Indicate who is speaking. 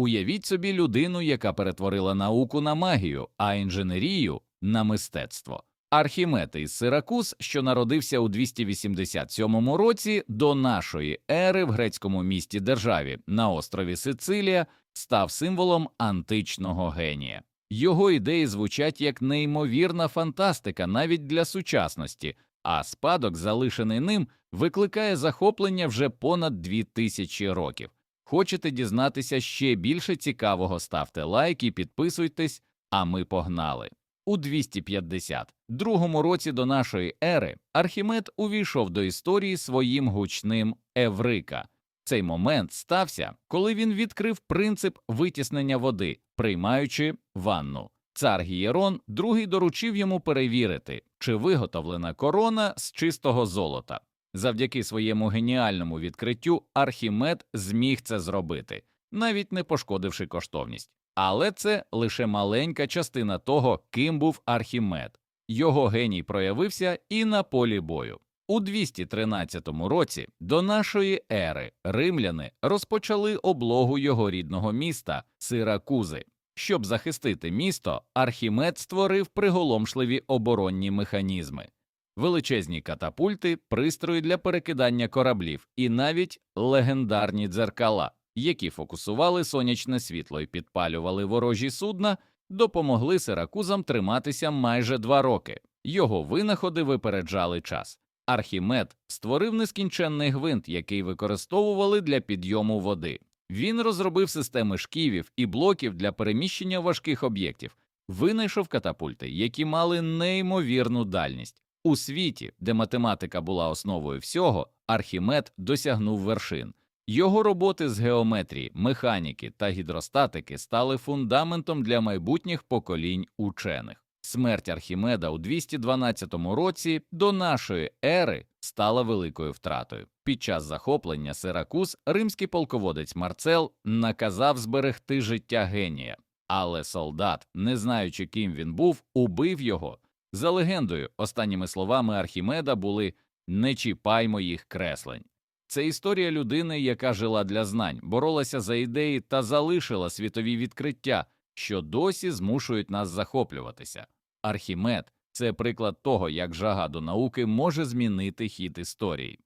Speaker 1: Уявіть собі людину, яка перетворила науку на магію, а інженерію на мистецтво. Архімед із Сиракуз, що народився у 287 році до нашої ери в грецькому місті державі на острові Сицилія, став символом античного генія. Його ідеї звучать як неймовірна фантастика навіть для сучасності, а спадок, залишений ним, викликає захоплення вже понад дві тисячі років. Хочете дізнатися ще більше цікавого, ставте лайк і підписуйтесь, а ми погнали. У 252 році до нашої ери Архімед увійшов до історії своїм гучним Еврика. Цей момент стався, коли він відкрив принцип витіснення води, приймаючи ванну. Цар Гієрон другий доручив йому перевірити, чи виготовлена корона з чистого золота. Завдяки своєму геніальному відкриттю Архімед зміг це зробити, навіть не пошкодивши коштовність. Але це лише маленька частина того, ким був Архімед. Його геній проявився і на полі бою. У 213 році до нашої ери римляни розпочали облогу його рідного міста Сиракузи. Щоб захистити місто, Архімед створив приголомшливі оборонні механізми, величезні катапульти, пристрої для перекидання кораблів і навіть легендарні дзеркала, які фокусували сонячне світло і підпалювали ворожі судна, допомогли сиракузам триматися майже два роки. Його винаходи випереджали час. Архімед створив нескінченний гвинт, який використовували для підйому води. Він розробив системи шківів і блоків для переміщення важких об'єктів, винайшов катапульти, які мали неймовірну дальність. У світі, де математика була основою всього, Архімед досягнув вершин. Його роботи з геометрії, механіки та гідростатики стали фундаментом для майбутніх поколінь учених. Смерть Архімеда у 212 році до нашої ери стала великою втратою. Під час захоплення Сиракуз римський полководець Марцел наказав зберегти життя генія, але солдат, не знаючи, ким він був, убив його. За легендою, останніми словами Архімеда були не чіпай моїх креслень. Це історія людини, яка жила для знань, боролася за ідеї та залишила світові відкриття, що досі змушують нас захоплюватися. Архімед це приклад того, як жага до науки може змінити хід історії.